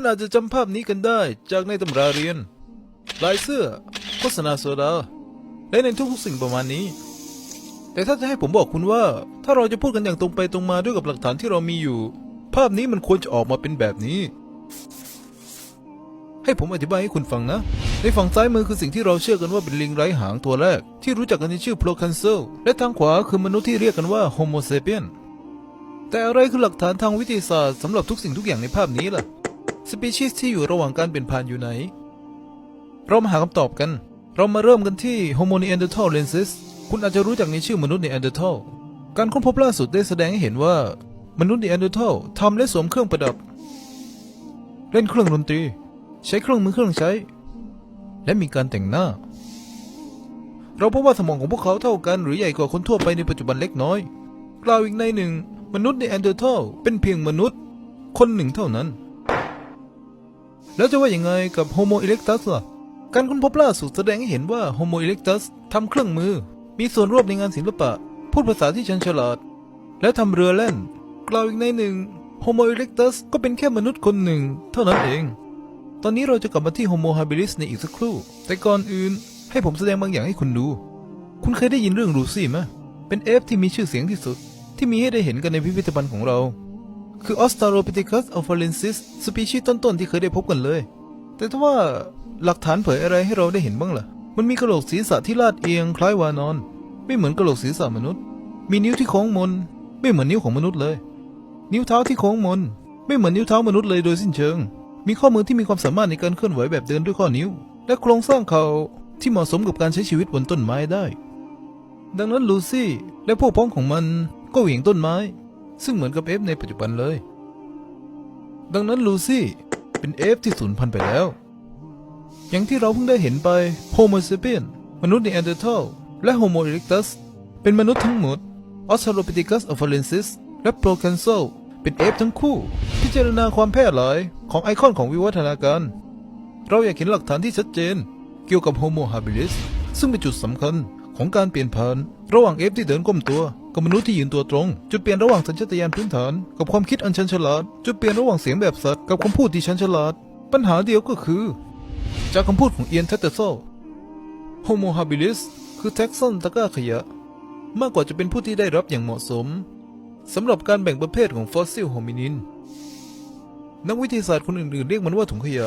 คุณอาจจะจำภาพนี้กันได้จากในตำราเรียน ลายเสื้อ โฆษณาโซดา และในทุกๆสิ่งประมาณนี้ แต่ถ้าจะให้ผมบอกคุณว่า ถ้าเราจะพูดกันอย่างตรงไปตรงมาด้วยกับหลักฐานที่เรามีอยู่ ภาพนี้มันควรจะออกมาเป็นแบบนี้ ให้ผมอธิบายให้คุณฟังนะ ในฝั่งซ้ายมือคือสิ่งที่เราเชื่อกันว่าเป็นลิงไร้หางตัวแรก ที่รู้จักกันในชื่อโพลคันเซลและทางขวาคือมนุษย์ที่เรียกกันว่าโฮโมเซเปียนแต่อะไรคือหลักฐานทางวิทยาศาสตร์สำหรับทุกสิ่งทุกอย่างในภาพนี้ล่ะ สปีชีส์ที่อยู่ระหว่างการเปลี่ยนผ่านอยู่ไหน เรามาหาคำตอบกัน เรามาเริ่มกันที่ Homo neanderthalensis คุณอาจจะรู้จักในชื่อมนุษย์ Neanderthal การค้นพบล่าสุดได้แสดงให้เห็นว่ามนุษย์ Neanderthal ทำและสวมเครื่องประดับ เล่นเครื่องดนตรี ใช้เครื่องมือเครื่องใช้ และมีการแต่งหน้า เราพบว่าสมองของพวกเขาเท่ากันหรือใหญ่กว่าคนทั่วไปในปัจจุบันเล็กน้อย กล่าวอีกในหนึ่ง มนุษย์ Neanderthal เป็นเพียงมนุษย์ คนหนึ่งเท่านั้น แล้วจะว่าอย่างไงกับ Homo erectus ล่ะ การค้นพบล่าสุดแสดงให้เห็นว่า Homo erectus ทำเครื่องมือ มีส่วนร่วมในงานศิลปะ พูดภาษาที่ชันฉลาด และทำเรือแล่น กล่าวอีกในหนึ่ง Homo erectus ก็เป็นแค่มนุษย์คนหนึ่ง เท่านั้นเอง ตอนนี้เราจะกลับมาที่ Homo habilis ในอีกสักครู่ แต่ก่อนอื่นให้ผมแสดงบางอย่างให้คุณดู คุณเคยได้ยินเรื่องลูซี่ไหมเป็นเอฟที่มีชื่อเสียงที่สุด ที่มีให้ได้เห็นกันในพิพิธภัณฑ์ของเรา คือ Australopithecus alfarensis สปีชีส์ต้นๆที่เคยได้พบกันเลย แต่ถ้าว่าหลักฐานเผยอะไรให้เราได้เห็นบ้างล่ะ มันมีกระโหลกศีรษะที่ลาดเอียงคล้ายวานอน ไม่เหมือนกระโหลกศีรษะมนุษย์ มีนิ้วที่โค้งมน ไม่เหมือนนิ้วของมนุษย์เลย นิ้วเท้าที่โค้งมน ไม่เหมือนนิ้วเท้ามนุษย์เลยโดยสิ้นเชิง มีข้อมือที่มีความสามารถในการเคลื่อนไหวแบบเดินด้วยข้อนิ้ว และโครงสร้างเขาที่เหมาะสมกับการใช้ชีวิตบนต้นไม้ได้ ดังนั้นลูซี่และพวกพ้องของมันก็เหวี่ยงต้นไม้ ซึ่งเหมือนกับเอฟในปัจจุบันเลย ดังนั้นลูซี่เป็นเอฟที่สูญพันธุ์ไปแล้ว อย่างที่เราเพิ่งได้เห็นไปโฮโมเซเปียนมนุษย์ในแอนเดอร์ทัลและโฮโมเอริกตัสเป็นมนุษย์ทั้งหมดออส t ร a ปิติกัสอ f ฟ r เ n นซิสและโปรแคนโซเป็นเอฟทั้งคู่ พิจารณาความแพร่หลายของไอคอนของวิวัฒนาการ เราอยากเห็นหลักฐานที่ชัดเจน เกี่ยวกับโฮโมฮาบิลิสซึ่งเป็นจุดสำคัญของการเปลี่ยนผ่านระหว่างเอฟที่เดินก้มตัว กับมนุษย์ที่ยืนตัวตรง จุดเปลี่ยนระหว่างสัญชาตญาณพื้นฐาน กับความคิดอันชันฉลาด จุดเปลี่ยนระหว่างเสียงแบบสัตว์กับคำพูดที่ชันฉลาด ปัญหาเดียวก็คือ จากคำพูดของเอียนเทตเตโซโฮโมฮาบิลิสคือแท็กซันตะก้าขยะ มากกว่าจะเป็นผู้ที่ได้รับอย่างเหมาะสมสำหรับการแบ่งประเภทของฟอสซิลโฮมินิน นักวิทยาศาสตร์คนอื่นๆ เรียกมันว่าถุงขยะ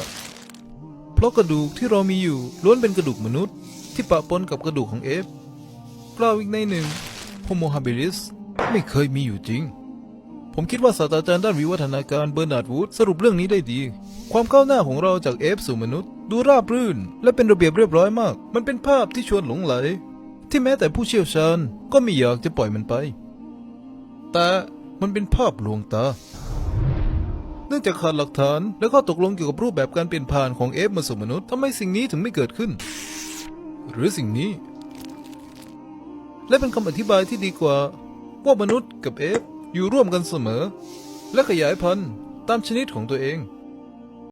เพราะกระดูกที่เรามีอยู่ล้วนเป็นกระดูกมนุษย์ ที่ปะปนกับกระดูกของเอฟกล่าวอีกในหนึ่ง โมฮาบิลิส ไม่เคยมีอยู่จริง ผมคิดว่าศาสตราจารย์ด้านวิวัฒนาการเบอร์นาร์ดวูดสรุปเรื่องนี้ได้ดี ความก้าวหน้าของเราจากเอฟสู่มนุษย์ ดูราบรื่น และเป็นระเบียบเรียบร้อยมาก มันเป็นภาพที่ชวนหลงไหล ที่แม้แต่ผู้เชี่ยวชาญก็ไม่อยากจะปล่อยมันไป แต่มันเป็นภาพลวงตาเนื่องจากขาดหลักฐาน และข้อตกลงเกี่ยวกับรูปแบบการเปลี่ยนผ่านของเอฟมาสู่มนุษย์ทำไมสิ่งนี้ถึงไม่เกิดขึ้น หรือสิ่งนี้ และเป็นคำอธิบายที่ดีกว่า ว่ามนุษย์กับเอฟอยู่ร่วมกันเสมอ และขยายพันธุ์ตามชนิดของตัวเอง